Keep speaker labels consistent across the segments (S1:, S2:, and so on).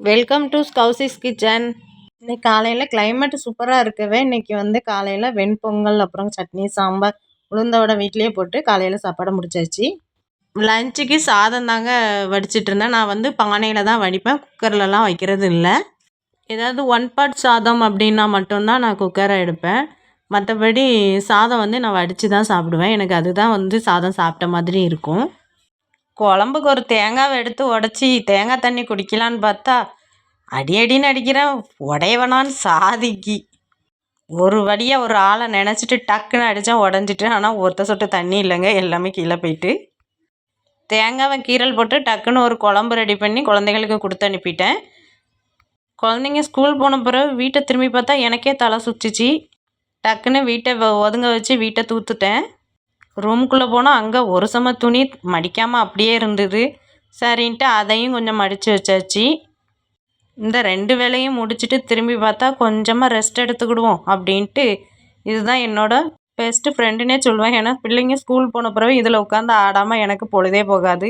S1: Welcome to ஸ்கவுசிஸ் kitchen இன்னைக்கு காலையில் climate சூப்பராக இருக்கவே இன்னைக்கு வந்து காலையில் வெண்பொங்கல் அப்புறம் சட்னி சாம்பார் உளுந்தோட வீட்லேயே போட்டு காலையில் சாப்பாடு முடிச்சாச்சு. லஞ்சுக்கு சாதம் தாங்க வடிச்சிட்டு இருந்தேன். நான் வந்து பானையில் தான் வடிப்பேன். குக்கர்லலாம் வைக்கிறது இல்லை. ஏதாவது ஒன் பார்ட் சாதம் அப்படின்னா மட்டும்தான் நான் குக்கரை எடுப்பேன். மற்றபடி சாதம் வந்து நான் வடித்து தான் சாப்பிடுவேன். எனக்கு அதுதான் வந்து சாதம் சாப்பிட்ட மாதிரி இருக்கும். குழம்புக்கு ஒரு தேங்காவை எடுத்து உடச்சி தேங்காய் தண்ணி குடிக்கலான்னு பார்த்தா அடி அடின்னு அடிக்கிறேன் உடையவனான்னு சாதிக்கு. ஒரு வழியாக ஒரு ஆளை நினச்சிட்டு டக்குன்னு அடித்தேன் உடஞ்சிட்டு ஆனால் ஒருத்த சொட்டு தண்ணி இல்லைங்க எல்லாமே கீழே போயிட்டு. தேங்காவை கீரல் போட்டு டக்குன்னு ஒரு குழம்பு ரெடி பண்ணி குழந்தைங்களுக்கு கொடுத்து அனுப்பிட்டேன். குழந்தைங்க ஸ்கூல் போன பிறகு வீட்டை திரும்பி பார்த்தா எனக்கே தலை சுச்சிச்சு டக்குன்னு வீட்டை வ- ஒதுங்க வச்சு வீட்டை தூத்துட்டேன். ரூம்குள்ளே போனால் அங்கே ஒரு சம துணி மடிக்காமல் அப்படியே இருந்தது. சரின்ட்டு அதையும் கொஞ்சம் மடித்து வச்சாச்சு. இந்த ரெண்டு வேலையும் முடிச்சுட்டு திரும்பி பார்த்தா கொஞ்சமாக ரெஸ்ட் எடுத்துக்கிடுவோம் அப்படின்ட்டு இதுதான் என்னோட பெஸ்ட்டு ஃப்ரெண்டுனே சொல்லுவேன். ஏன்னா பிள்ளைங்க ஸ்கூல் போன பிறகு இதில் உட்காந்து ஆடாமல் எனக்கு பொழுதே போகாது.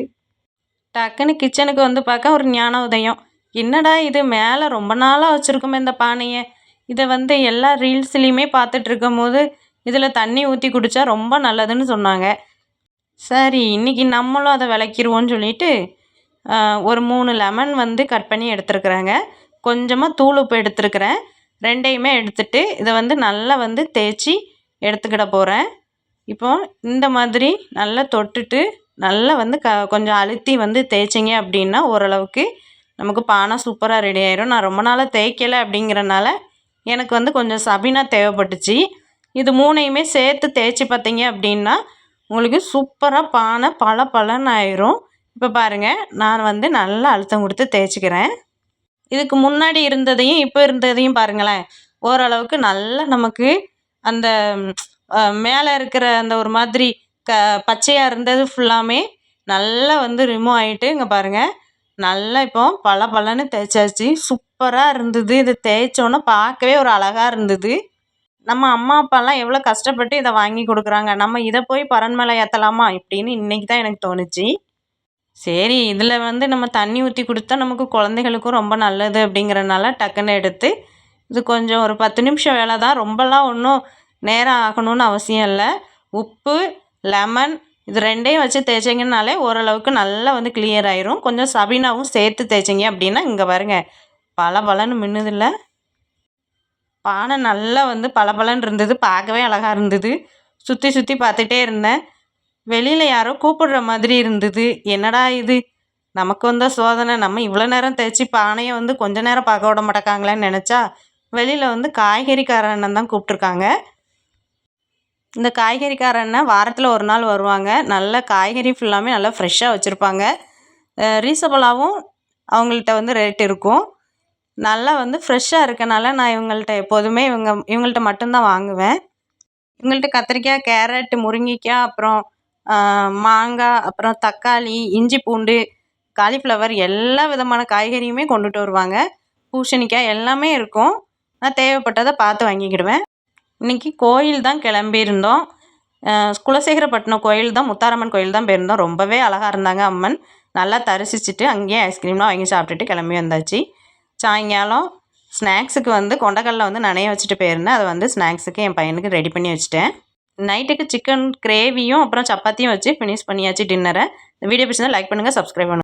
S1: டக்குன்னு கிச்சனுக்கு வந்து பார்க்க ஒரு ஞான உதயம். என்னடா இது மேலே ரொம்ப நாளாக வச்சுருக்கோமே இந்த பானையை? இதை வந்து எல்லா ரீல்ஸ்லேயுமே பார்த்துட்ருக்கும் போது இதில் தண்ணி ஊற்றி குடித்தா ரொம்ப நல்லதுன்னு சொன்னாங்க. சரி இன்றைக்கி நம்மளும் அதை விளக்கிடுவோன்னு சொல்லிட்டு ஒரு மூணு லெமன் வந்து கட் பண்ணி எடுத்துருக்குறேங்க. கொஞ்சமாக தூள் உப்பு எடுத்துருக்குறேன். ரெண்டையுமே எடுத்துட்டு இதை வந்து நல்லா வந்து தேய்ச்சி எடுத்துக்கிட போகிறேன் இப்போ இந்த மாதிரி நல்லா தொட்டுட்டு நல்லா வந்து க கொஞ்சம் அழுத்தி வந்து தேய்ச்சிங்க அப்படின்னா ஓரளவுக்கு நமக்கு பானை சூப்பராக ரெடி ஆயிரும். நான் ரொம்ப நாளாக தேய்க்கலை அப்படிங்கிறனால எனக்கு வந்து கொஞ்சம் சபினா தேவைப்பட்டுச்சு. இது மூணையுமே சேர்த்து தேய்ச்சி பார்த்தீங்க அப்படின்னா உங்களுக்கு சூப்பராக பானை பல பலன்னு ஆயிரும் இப்போ பாருங்கள் நான் வந்து நல்லா அழுத்தம் கொடுத்து தேய்ச்சிக்கிறேன். இதுக்கு முன்னாடி இருந்ததையும் இப்போ இருந்ததையும் பாருங்களேன். ஓரளவுக்கு நல்லா நமக்கு அந்த மேலே இருக்கிற அந்த ஒரு மாதிரி க பச்சையாக இருந்தது ஃபுல்லாமே நல்லா வந்து ரிமூவ் ஆகிட்டு இங்கே பாருங்கள் நல்லா இப்போ பல பலன்னு தேய்ச்சாச்சு சூப்பராக இருந்தது. இது தேய்ச்சோன்னே பார்க்கவே ஒரு அழகாக இருந்தது. நம்ம அம்மா அப்பாலாம் எவ்வளோ கஷ்டப்பட்டு இதை வாங்கி கொடுக்குறாங்க? நம்ம இதை போய் பரன் மேலே ஏற்றலாமா இப்படின்னு இன்றைக்கி தான் எனக்கு தோணுச்சு. சரி இதில் வந்து நம்ம தண்ணி ஊற்றி கொடுத்தா நமக்கு குழந்தைகளுக்கும் ரொம்ப நல்லது அப்படிங்கிறனால டக்குன்னு எடுத்து இது கொஞ்சம் ஒரு பத்து நிமிஷம் வேலை தான். ரொம்பலாம் ஒன்றும் நேரம் ஆகணும்னு அவசியம் இல்லை. உப்பு லெமன் இது ரெண்டையும் வச்சு தேய்ச்சிங்கனாலே ஓரளவுக்கு நல்லா வந்து கிளியர் ஆயிரும். கொஞ்சம் சபீனாவும் சேர்த்து தேய்ச்சிங்க அப்படின்னா இங்கே பாருங்க பல பலன்னு மின்னுதில்ல. பானை நல்லா வந்து பளபளன்னு இருந்தது பார்க்கவே அழகாக இருந்தது. சுற்றி சுற்றி பார்த்துட்டே இருந்தேன். வெளியில் யாரோ கூப்பிடுற மாதிரி இருந்தது. என்னடா இது? நமக்கு வந்த சோதனை நம்ம இவ்வளோ நேரம் தைச்சி பானையை வந்து கொஞ்ச நேரம் பார்க்க விட மாட்டேக்காங்களேன்னு நினச்சா வெளியில் வந்து காய்கறிக்கார அண்ணன் தான் கூப்பிட்ருக்காங்க இந்த காய்கறிக்கார அண்ணன் வாரத்தில் ஒரு நாள் வருவாங்க. நல்ல காய்கறி ஃபுல்லாமே நல்லா ஃப்ரெஷ்ஷாக வச்சுருப்பாங்க. ரீசனபிளாகவும் அவங்கள்ட்ட வந்து ரேட் இருக்கும். நல்லா வந்து ஃப்ரெஷ்ஷாக இருக்கனால நான் இவங்கள்ட்ட எப்போதுமே இவங்க இவங்கள்ட்ட மட்டும்தான் வாங்குவேன். இவங்கள்ட்ட கத்திரிக்காய் கேரட் முருங்கைக்காய் அப்புறம் மாங்காய் அப்புறம் தக்காளி இஞ்சி பூண்டு காலிஃப்ளவர் எல்லா விதமான காய்கறியுமே கொண்டுட்டு வருவாங்க. பூசணிக்காய் எல்லாமே இருக்கும். நான் தேவைப்பட்டதை பார்த்து வாங்கிக்கிடுவேன். இன்றைக்கி கோயில் தான் கிளம்பியிருந்தோம். குலசேகரப்பட்டினம் கோயில் தான் முத்தாரம்மன் கோயில் தான் போயிருந்தோம். ரொம்பவே அழகாக இருந்தாங்க அம்மன். நல்லா தரிசிச்சுட்டு அங்கேயே ஐஸ்கிரீம்லாம் வாங்கி சாப்பிட்டுட்டு கிளம்பி வந்தாச்சு. சாயங்காலம் ஸ்நாக்ஸுக்கு வந்து கொண்டக்கடலை வந்து நனைய வச்சுட்டு போயிருந்தேன். அதை வந்து ஸ்நாக்ஸுக்கு என் பையனுக்கு ரெடி பண்ணி வச்சுட்டேன். நைட்டுக்கு சிக்கன் கிரேவியும் அப்புறம் சப்பாத்தியும் வச்சு ஃபினிஷ் பண்ணியாச்சு டின்னரை. வீடியோ பிடிச்சிருந்தா லைக் பண்ணுங்கள் சப்ஸ்கிரைப் பண்ணுங்கள்